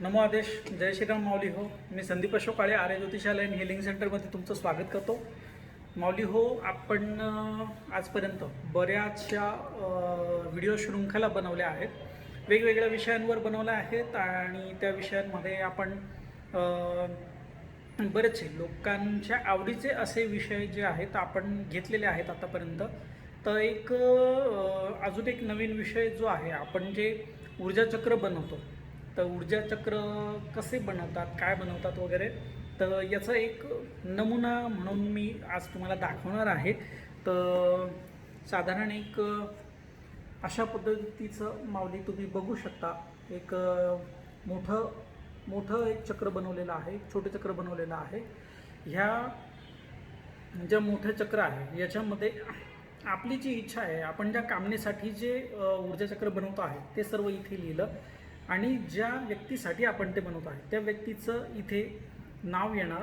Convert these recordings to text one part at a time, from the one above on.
नमो आदेश जय श्रीराम माऊली हो. मी संदीप अशोक काळे आर्य ज्योतिषालय आणि हिलिंग सेंटरमध्ये तुमचं स्वागत करतो. माऊली हो आपण आजपर्यंत बऱ्याचशा व्हिडिओ शृंखला बनवल्या आहेत. वेगवेगळ्या विषयांवर बनवल्या आहेत आणि त्या विषयांमध्ये आपण बरेचसे लोकांच्या आवडीचे असे विषय जे आहेत आपण घेतलेले आहेत आतापर्यंत. तर एक अजून एक नवीन विषय जो आहे आपण जे ऊर्जा चक्र बनवतो तर ऊर्जा चक्र कसे बनवतात काय बनवतात वगैरे तर याचा एक नमुना म्हणून मी आज तुम्हाला दाखवणार आहे. तर साधारण एक अशा पद्धतीचं माऊली तुम्ही बघू शकता. एक मोठं मोठं एक चक्र बनवलेलं आहे एक छोटे चक्र बनवलेलं आहे. ह्या ज्या मोठं चक्र आहे याच्यामध्ये आपली जी इच्छा आहे आपण ज्या कामनेसाठी जे ऊर्जा चक्र बनवतो आहे ते सर्व इथे लिहिलं. आणि ज्या व्यक्तीसाठी आपण ते बनवत आहे त्या व्यक्तीचं इथे नाव येणार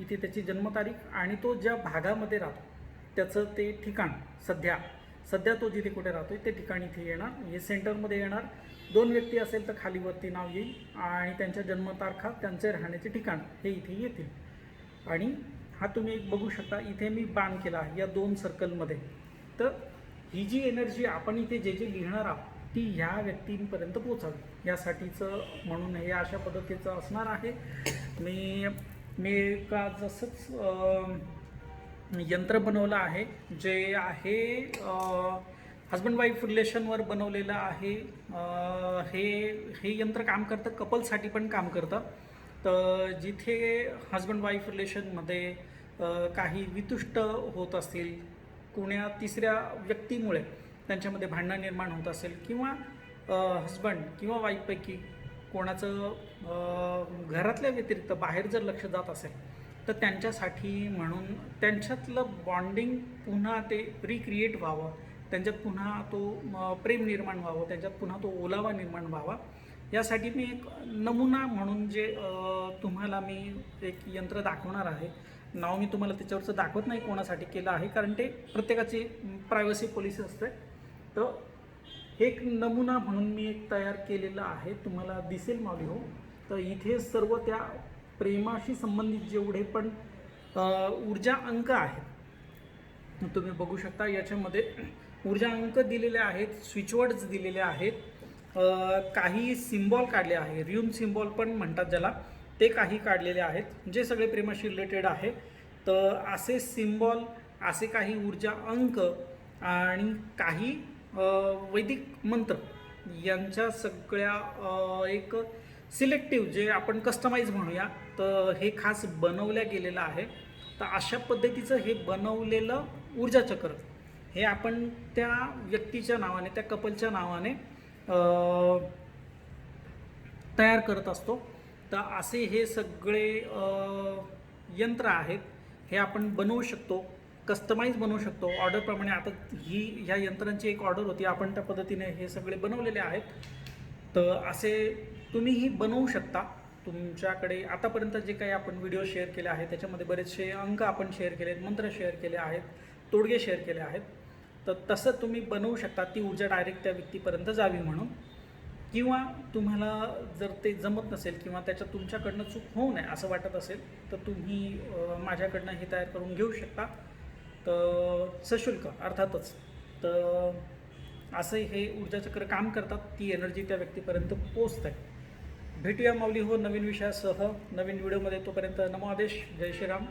इथे त्याची जन्मतारीख आणि तो ज्या भागामध्ये राहतो त्याचं ते ठिकाण सध्या सध्या तो जिथे कुठे राहतो ते ठिकाण इथे येणार हे सेंटरमध्ये येणार. दोन व्यक्ती असेल तर खालीवरती नाव येईल आणि त्यांच्या जन्मतारखा त्यांचे राहण्याचे ठिकाण हे इथे येतील. आणि हा तुम्ही एक बघू शकता इथे मी बाण केला या दोन सर्कलमध्ये तर ही जी एनर्जी आपण इथे जे जे लिहिणार आहोत ती ह्या व्यक्तींपर्यंत पोचावी यासाठीचं म्हणून हे अशा पद्धतीचं असणार आहे. मी मी का जसंच यंत्र बनवलं आहे जे आहे हजबंड वाईफ रिलेशनवर बनवलेलं आहे हे हे यंत्र काम करतं कपलसाठी पण काम करतं. तर जिथे हजबंड वाईफ रिलेशनमध्ये काही वितुष्ट होत असतील कुण्या तिसऱ्या व्यक्तीमुळे त्यांच्यामध्ये भांडणं निर्माण होत असेल किंवा हस्बंड किंवा वाईफपैकी कोणाचं घरातल्या व्यतिरिक्त बाहेर जर लक्ष जात असेल तर त्यांच्यासाठी म्हणून त्यांच्यातलं बॉन्डिंग पुन्हा ते रिक्रिएट व्हावं. त्यांच्यात पुन्हा तो प्रेम निर्माण व्हावं. त्यांच्यात पुन्हा तो ओलावा निर्माण व्हावा. यासाठी मी एक नमुना म्हणून जे तुम्हाला मी एक यंत्र दाखवणार आहे. नाव मी तुम्हाला त्याच्यावरचं दाखवत नाही कोणासाठी केलं आहे कारण ते प्रत्येकाची प्रायव्हसी पॉलिसी असते. तर एक नमुना म्हणून मी एक तयार केलेलं आहे. तुम्हाला दिसेल मागे हो. तर इथे सर्व त्या प्रेमाशी संबंधित जेवढे पण ऊर्जा अंक आहेत. तुम्ही बघू शकता याच्यामध्ये ऊर्जा अंक दिलेले आहेत स्विचवर्ड्स दिलेले आहेत काही सिम्बॉल काढले आहे रियूम सिम्बॉल पण म्हणतात ज्याला. ते काही काढलेले आहेत. जे सगळे प्रेमाशी रिलेटेड आहे. तर असे सिम्बॉल असे काही ऊर्जा अंक आणि काही वैदिक मंत्र यांच्या सगळ्या एक सिलेक्टिव्ह जे आपण कस्टमाइज म्हणूया तर हे खास बनवल्या गेलेलं आहे. तर अशा पद्धतीचं हे बनवलेलं ऊर्जा चक्र हे आपण त्या व्यक्तीच्या नावाने त्या कपलच्या नावाने तयार करत असतो. तर असे हे सगळे यंत्र आहेत हे आपण बनवू शकतो. कस्टमाइज बनवू शकतो. ऑर्डरप्रमाणे आता ही ह्या यंत्रांची एक ऑर्डर होती. आपण त्या पद्धतीने हे सगळे बनवलेले आहेत. तर असे तुम्हीही बनवू शकता. तुमच्याकडे आतापर्यंत जे काही आपण व्हिडिओ शेअर केले आहेत त्याच्यामध्ये बरेचसे अंक आपण शेअर केले आहेत मंत्र शेअर केले आहेत तोडगे शेअर केले आहेत. तर तसं तुम्ही बनवू शकता. ती ऊर्जा डायरेक्ट त्या व्यक्तीपर्यंत जावी म्हणून. किंवा तुम्हाला जर ते जमत नसेल किंवा त्याच्यात तुमच्याकडनं चूक होऊ नये असं वाटत असेल तर तुम्ही माझ्याकडनं हे तयार करून घेऊ शकता. तर सशुल्क अर्थातच. तर असं हे ऊर्जाचक्र काम करतात ती एनर्जी त्या व्यक्तीपर्यंत पोचत आहे भेटूया माऊली हो नवीन विषयासह. नवीन व्हिडिओमध्ये तोपर्यंत नमो आदेश. जय श्रीराम.